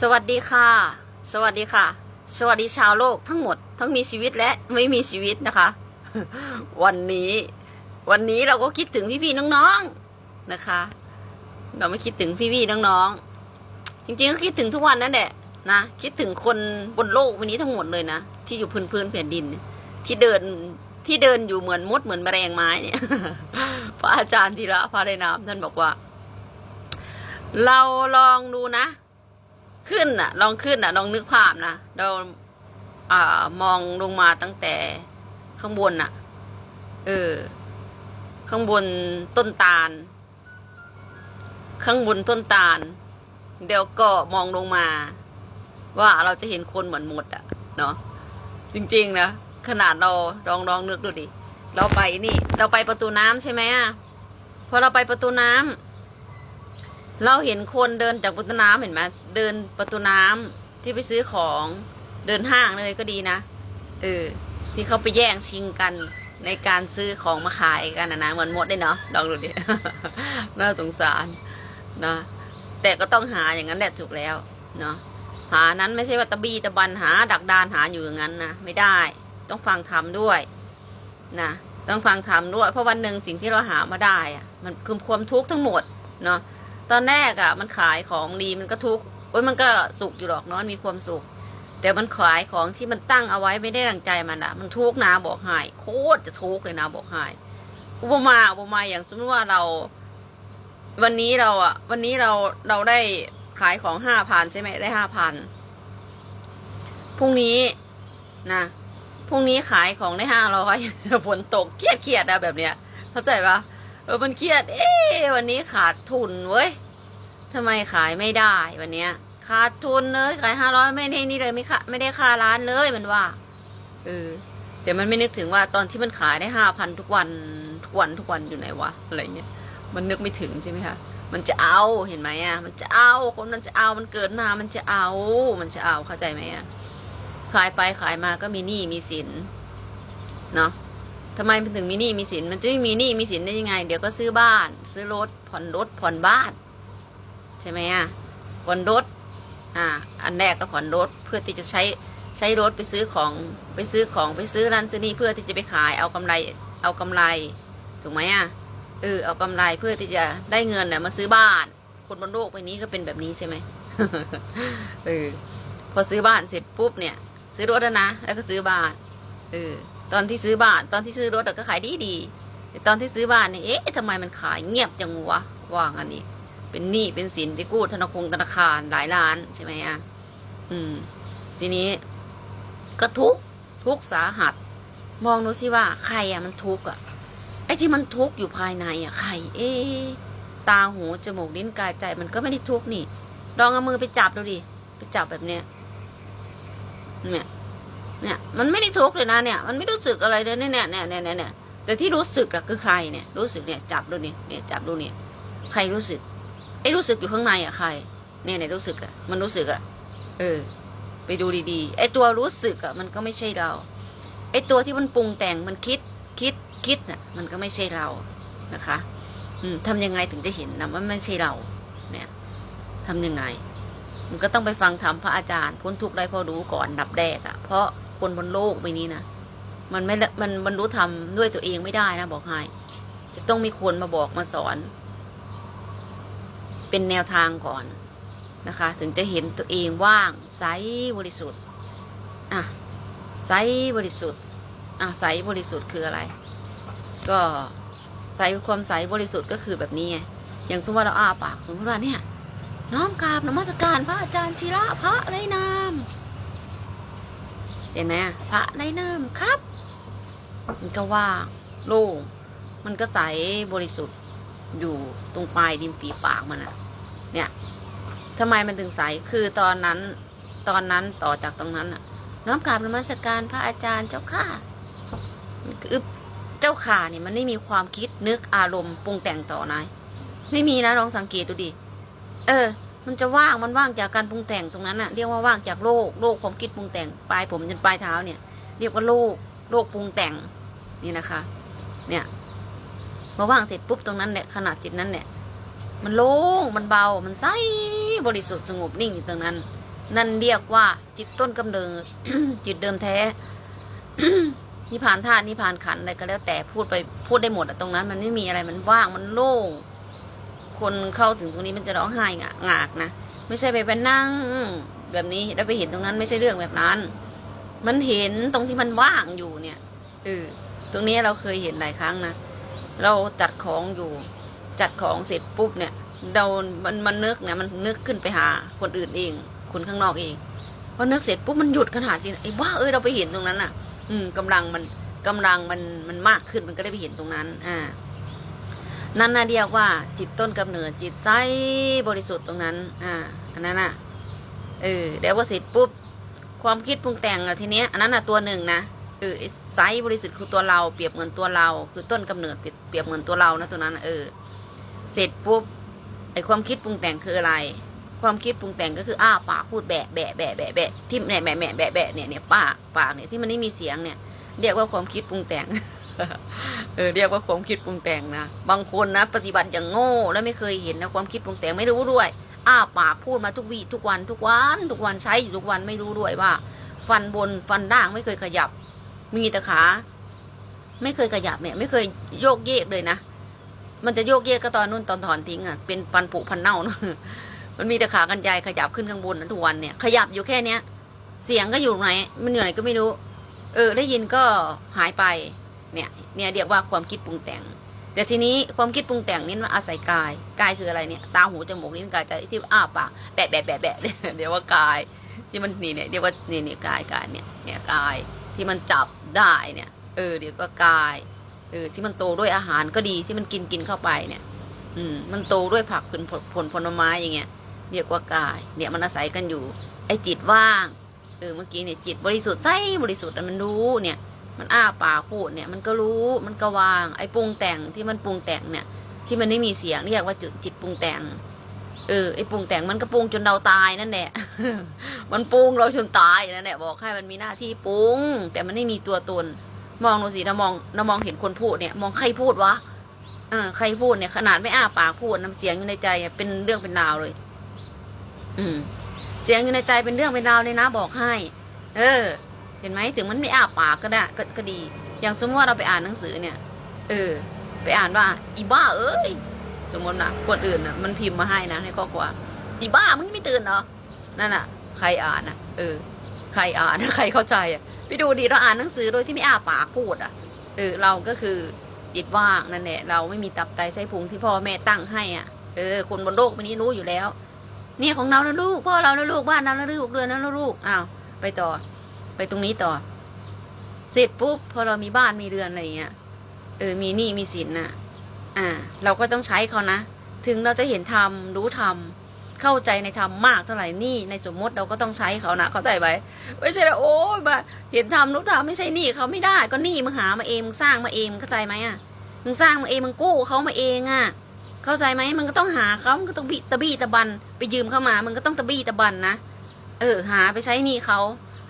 สวัสดีค่ะ สวัสดีค่ะ สวัสดีชาวโลกทั้งหมด ทั้งมีชีวิตและไม่มีชีวิตนะคะ วันนี้ วันนี้เราก็คิดถึงพี่ๆน้องๆนะคะ เราไม่คิดถึงพี่ๆน้องๆจริงๆก็คิดถึงทุกวันนั่นแหละนะคิดถึงคนบนโลกวันนี้ทั้งหมดเลยนะที่อยู่พื้นพื้นแผ่นดิน ที่เดินที่เดินอยู่เหมือนมดเหมือนแมลงไม้เนี่ยพระอาจารย์ธีระพระไดนามท่านบอกว่า เราลองดูนะ ขึ้นน่ะ ลองขึ้นน่ะ ลองนึกภาพนะเราอ่ามองลงมาตั้งแต่ข้างบนน่ะ เออ ข้างบนต้นตาล ข้างบนต้นตาล เดี๋ยวก็มองลงมา ว่าเราจะเห็นคนเหมือนหมดอะเนาะจริง ๆ นะขนาดเราลองลองนึกดูดิ เราไปนี่ เราไปประตูน้ำใช่ไหมอะพอเราไปประตูน้ำ เราเห็นคนเดินจากประตูน้ำเห็นไหมเดินประตูน้ำที่ไปซื้อของเดินห้างเลยก็ดีนะเออที่เขาไปแย่งชิงกันในการซื้อของมาขายกันนะนะเหมือนมดได้เนาะลองดูดิน่าสงสารนะแต่ก็ต้องหาอย่างนั้นแหละถูกแล้วเนาะหานั้นไม่ใช่ว่าตะบีตะบันหา ดักดานหาอยู่อย่างนั้นนะไม่ได้ ต้องฟังธรรมด้วยนะต้องฟังธรรมด้วย เพราะวันหนึ่งสิ่งที่เราหามาได้อะมันคือความทุกข์ทั้งหมดเนาะ ตอนแรกอะ่ะ มันขายของดีมันก็ทุกข์โอ้ยมันก็สุขอยู่หรอกเนาะมันมีความสุข แต่มันขายของที่มันตั้งเอาไว้ไม่ได้ดังใจมันอะมันทุกข์นะบอกให้โคตรจะทุกข์เลยนะบอกให้อุปมาอุปมาอย่างสมมติว่าเรา วันนี้เราอะวันนี้เราเราได้ขายของห้าพันใช่ไหมได้ห้าพันพรุ่งนี้นะพรุ่งนี้ขายของได้ห้าร้อยฝนตกเครียดเครียดอะแบบเนี้ย เข้าใจปะ เออมันเครียด เอ๊วันนี้ขาดทุนเว้ยทำไมขายไม่ได้วันเนี้ย ขาดทุนเลยขายห้าร้อยไม่ได้นี่เลยไม่ค่าไม่ได้ค่าร้านเลยมันว่าเออแต่มันไม่นึกถึงว่าตอนที่มันขายได้ห้าพันทุกวันทุกวันทุกวันอยู่ไหนวะอะไรเงี้ยมันนึกไม่ถึงใช่ไหมคะมันจะเอาเห็นไหมอะ มันจะเอาคนมันจะเอามันเกิดมา มันจะเอา มันจะเอาเข้าใจไหมอะขายไปขายมาก็มีหนี้มีสินเนาะ ทำไมมันถึงมีหนี้มีสิน มันจะไม่มีหนี้มีสินได้ยังไง เดี๋ยวก็ซื้อบ้าน ซื้อรถ ผ่อนรถ ผ่อนบ้าน ใช่ไหมอะ ผ่อนรถ อ่า อันแรกก็ผ่อนรถ เพื่อที่จะใช้ใช้รถไปซื้อของ ไปซื้อของ ไปซื้อนั่นซื้อนี่เพื่อที่จะไปขาย เอากำไร เอากำไร ถูกไหมอะ เออ เอากำไรเพื่อที่จะได้เงินเนี่ยมาซื้อบ้าน คนบนโลกใบนี้ก็เป็นแบบนี้ใช่ไหมเออ พอซื้อบ้านเสร็จปุ๊บเนี่ย ซื้อรถแล้วนะ แล้วก็ซื้อบ้าน เออ ตอนที่ซื้อบ้าน ตอนที่ซื้อรถก็ขายดีดีแต่ตอนที่ซื้อบ้านเนี่ยเอ๊ะทำไมมันขายเงียบจังวะว่างันนี้ เป็นหนี้เป็นสินไปกู้ธนาคารธนาคารหลายล้านใช่ไหมอะอืม ทีนี้ ก็ทุกทุกสาหัส มองดูสิว่า ใครอะมันทุกอะไอ้ที่มันทุกอยู่ภายในอะใคร เอ๊ตาหูจมูกลิ้นกายใจมันก็ไม่ได้ทุกนี่ลองเอามือไปจับดูดิไปจับแบบเนี้ยเนี่ย เนี่ยมันไม่ได้ทุกข์เลยนะเนี่ยมันไม่รู้สึกอะไรเลยเนี่ยเนี่ยเนี่ยเนี่ยเนี่ยแต่ที่รู้สึกอะคือใครเนี่ยรู้สึกเนี่ยจับดูนี่เนี่ยจับดูนี่ใครรู้สึกไอ้รู้สึกอยู่ข้างในอะใครเนี่ยเนี่ยรู้สึกอะมันรู้สึกอะเออ ไปดูดีๆไอ้ตัวรู้สึกอะมันก็ไม่ใช่เราไอ้ตัวที่มันปรุงแต่งมันคิดคิดคิดน่ะมันก็ไม่ใช่เรานะคะ อืมทำยังไงถึงจะเห็นนะว่าไม่ใช่เรา เนี่ยทำยังไง มันก็ต้องไปฟังธรรมพระอาจารย์พ้นทุกข์ได้พอรู้ก่อนดับแรกอะเพราะ คนบนโลกใบนี้นะมันไม่ มันบรรลุธรรมด้วยตัวเองไม่ได้นะบอกให้จะต้องมีคนมาบอกมาสอน เป็นแนวทางก่อนนะคะ ถึงจะเห็นตัวเองว่างใสบริสุทธิ์อะใสบริสุทธิ์อะใสบริสุทธิ์คืออะไร ก็ใสความใสบริสุทธิ์ก็คือแบบนี้ไงอย่างสมมติว่าเราอ้าปากสมมติว่าเนี่ยน้อมกราบนมัสการพระอาจารย์ธีระพระไรนาม เห็นไหมพระไรนามครับ มันก็ว่างโล่งมันก็ใสบริสุทธิ์อยู่ตรงปลายริมฝีปากมันอะเนี่ยทำไมมันถึงใสคือตอนนั้นตอนนั้นต่อจากตรงนั้นอะน้อมกราบนมัสการพระอาจารย์เจ้าค่ะคือเจ้าข่าเนี่ยมันไม่มีความคิดนึกอารมณ์ปรุงแต่งต่อนายไม่มีนะลองสังเกตดูดิเออ มันจะว่างมันว่างจากการปรุงแต่งตรงนั้นอะเรียกว่าว่างจากโลกโลกความคิดปรุงแต่งปลายผมจนปลายเท้าเนี่ย เรียกว่าโลกโลกปรุงแต่งนี่นะคะ เนี่ยมาว่างเสร็จปุ๊บตรงนั้นเนี่ยขนาดจิตนั้นเนี่ยมันโล่งมันเบามันใสบริสุทธิ์สงบนิ่งอยู่ตรงนั้น นั่นเรียกว่าจิตต้นกำเนิดจิตเดิมแท้นิพพานธาตุนิพพานขันอะไรก็แล้วแต่พูดไปพูดได้หมดอะตรงนั้น มันไม่มีอะไรมันว่างมันโล่ง คนเข้าถึงตรงนี้มันจะร้องไห้งะงากนะไม่ใช่ไปไปนั่ง แบบนี้แล้วไปเห็นตรงนั้นไม่ใช่เรื่องแบบนั้น มันเห็นตรงที่มันว่างอยู่เนี่ยเออตรงนี้เราเคยเห็นหลายครั้งนะเราจัดของอยู่ จัดของเสร็จปุ๊บเนี่ยเรามันมันนึกเนี่ยมันนึกขึ้นไปหาคนอื่นเอง คนข้างนอกเองพอนึกเสร็จปุ๊บมันหยุดขนาดที่ไอ้ว่าเอ้ยเราไปเห็นตรงนั้นอะ อืมกำลังมันกำลังมันมันมากขึ้นมันก็ได้ไปเห็นตรงนั้น อ่า นั่นน่ะเรียกว่าจิตต้นกำเนิดจิตใสบริสุทธิ์ตรงนั้น อ่า อันนั้นอะ เออแล้วพอเสร็จปุ๊บ ความคิดปรุงแต่งอะทีเนี้ย อันนั้นอะตัวหนึ่งนะเออไซส์บริสุทธิ์คือตัวเราเปรียบเหมือนตัวเรา คือต้นกำเนิดเปรียบเหมือนตัวเรานะตัวนั้นน่ะเออ เสร็จปุ๊บไอ้ความคิดปรุงแต่งคืออะไร ความคิดปรุงแต่งก็คืออ้าปากพูดแบะแบะแบะแบะแบะที่แหม่แหม่แหม่แบะแบะเนี่ยเนี่ยปากปากเนี่ยที่มันไม่มีเสียงเนี่ย เรียกว่าความคิดปรุงแต่ง เออเรียกว่าความคิดปรุงแต่งนะบางคนนะ ปฏิบัติอย่างโง่ แล้วไม่เคยเห็นนะความคิดปรุงแต่งไม่รู้ด้วย อ้าปากพูดมาทุกวีทุกวันทุกวันทุกวันใช้อยู่ทุกวันไม่รู้ด้วยว่า ฟันบนฟันล่างไม่เคยขยับ มีแต่ขาไม่เคยขยับเนี่ยไม่เคยโยกเยกเลยนะมันจะโยกเยกก็ตอนนู่นตอนถอนทิ้งอะเป็นฟันผุพันเน่านะมันมีแต่ขากันไกรขยับขึ้นข้างบนนะทุกวันเนี่ยขยับอยู่แค่เนี้ย เสียงก็อยู่ไหนมันอยู่ไหนก็ไม่รู้ เออ ได้ยินก็หายไป เนี่ยเนี่ยเรียกว่าความคิดปรุงแต่ง แต่ทีนี้ความคิดปรุงแต่งนี่มันอาศัยกายกายคืออะไรเนี่ยตาหูจมูกลิ้นกายใจที่อ้าปากแบะแบะแบะแบะเนี่ยเดี๋ยวว่ากาย ที่มันนี่เนี่ยเรียกว่านี่นี่กายกายเนี่ยเนี่ยกายที่มันจับได้เนี่ย เออเดี๋ยวก็กายเออที่มันโตด้วยอาหารก็ดีที่มันกินกินเข้าไปเนี่ย อืม มันโตด้วยผักผลผลผลไม้อย่างเงี้ยเรียกว่ากาย เนี่ยมันอาศัยกันอยู่ ไอ้จิตว่าง เออเมื่อกี้เนี่ยจิตบริสุทธิ์ใสบริสุทธิ์มันรู้เนี่ย มันอ้าปากพูดเนี่ย มันก็รู้มันก็วาง ไอ้ปรุงแต่งที่มันปรุงแต่งเนี่ย ที่มันไม่มีเสียงเรียกว่าจุดจิตปรุงแต่ง เออไอ้ปรุงแต่งมันก็ปรุงจนเราตายนั่นแหละมันปรุงเราจนตายนั่นแหละบอกให้มันมีหน้าที่ปรุง แต่มันไม่มีตัวตน มองดูสิเรามองเรามองเห็นคนพูดเนี่ย มองใครพูดวะเออใครพูดเนี่ย ขนาดไม่อ้าปากพูดน้ำเสียงอยู่ในใจเป็นเรื่องเป็นราวเลย อืม เสียงอยู่ในใจเป็นเรื่องเป็นราวเลยนะ บอกให้ เออ เห็นไหมถึงมันไม่อ้าปากก็ได้ก็ก็ดี อย่างสมมติว่าเราไปอ่านหนังสือเนี่ย เออ ไปอ่านว่า อีบ้าเอ้ยสมมตินะคนอื่นนะมันพิมพ์มาให้นะในข้อความอีบ้ามึงไม่ตื่นเหรอนั่นน่ะ ใครอ่านนะเออ ใครอ่านใครเข้าใจอะไปดูดิเราอ่านหนังสือโดยที่ไม่อ้าปากพูดอะ เออ เราก็คือจิตว่างนั่นแหละเราไม่มีตับไตไส้พุงที่พ่อแม่ตั้งให้อะเออคนบนโลกใบนี้รู้อยู่แล้ว เนี่ยของเรานะลูกพ่อเรานะลูกบ้านเรานะลูกเรือนนะลูกอ้าวไปต่อ ไปตรงนี้ต่อ เสร็จปุ๊บพอเรามีบ้านมีเรือนอะไรเงี้ยเออมีหนี้มีสินน่ะ อ่า เราก็ต้องใช้เขานะ ถึงเราจะเห็นธรรมรู้ธรรมเข้าใจในธรรมมากเท่าไหร่นี่ในสมมติเราก็ต้องใช้เขานะเข้าใจไหมไม่ใช่แบบโอ้ยมาเห็นธรรมรู้ธรรมไม่ใช่นี้เขาไม่ได้ก็นี้มึงหามาเองมึงสร้างมาเองเข้าใจไหมอะมึงสร้างมาเองมึงกู้เขามาเองอะ เข้าใจไหมมึงก็ต้องหาเขามึงก็ต้องบิตะบี้ตะบัน ไปยืมเข้ามามึงก็ต้องตะบี้ตะบันนะเออหาไปใช้นี้เขา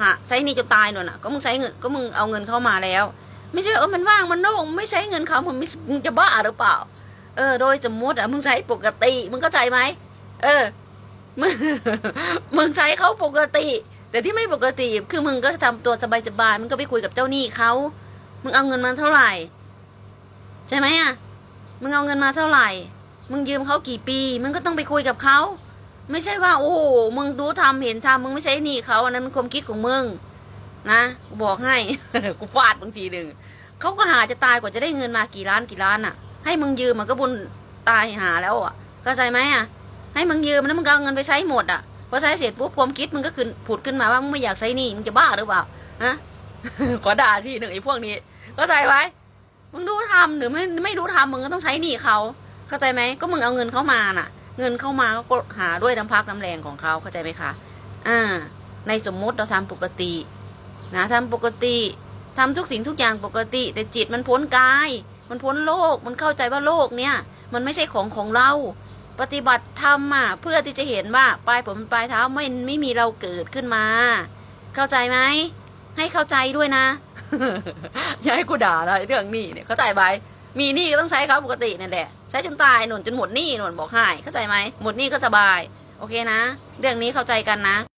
หาใช้หนี้จนตายหน่นอะ ก็มึงใช้เงินก็มึงเอาเงินเข้ามาแล้ว ไม่ใช่เออมันว่างมันโล่งไม่ใช้เงินเขามึงไม่มึงจะบ้าหรือเปล่า เออ โดยสมมติอะมึงใช้ปกติ มึงเข้าใจไหมเออมึงมึงใช้เขาปกติ แต่ที่ไม่ปกติคือมึงก็ทำตัวสบายๆมึงก็ไปคุยกับเจ้าหนี้เขามึงเอาเงินมาเท่าไหร่ ใช่ไหมอะมึงเอาเงินมาเท่าไหร่ มึงยืมเขากี่ปี มึงก็ต้องไปคุยกับเขา ไม่ใช่ว่า โอ้มึงดูทำเห็นทำมึงไม่ใช่หนี้เขาอันนั้นมันความคิดของมึงนะกูบอกให้กูฟาดบางทีหนึ่งเขาก็หาจะตายกว่าจะได้เงินมากี่ล้านกี่ล้านอะ ให้มึงยืมมันก็บุญตายหาแล้วอะเข้าใจไหมอะ ให้มึงยืมแล้วมึงก็เอาเงินไปใช้หมดอะพอใช้เสร็จปุ๊บความคิดมึงก็ขึ้นผุดขึ้นมาว่ามึงไม่อยากใช้หนี่มึงจะบ้าหรือเปล่าฮะขอด่าทีหนึ่งไอ้พวกนี้ เข้าใจไหมมึงรู้ทำหรือไม่ไม่รู้ทำมึงก็ต้องใช้หนี้เขาเข้าใจไหมก็มึงเอาเงินเขามาน่ะ เงินเข้ามาก็หาด้วยน้ำพักน้ำแรงของเขาเข้าใจไหมคะ อ่า ในสมมติเราทำปกติ นะทำปกติทำทุกสิ่งทุกอย่างปกติ แต่จิตมันพ้นกาย มันพ้นโลก มันเข้าใจว่าโลกเนี่ย มันไม่ใช่ของของเรา ปฏิบัติธรรมอะเพื่อที่จะเห็นว่าปลายผมปลายเท้าไม่ไม่มีเราเกิดขึ้นมา เข้าใจไหมให้เข้าใจด้วยนะ อย่าให้กูด่าเลยเรื่องนี้เนี่ยเข้าใจไหม มีหนี้ก็ต้องใช้เขาปกตินั่นแหละใช้จนตายหนุนจนหมดหนี้หนุนบอกให้เข้าใจไหมหมดหนี้ก็สบาย โอเคนะ เรื่องนี้เข้าใจกันนะ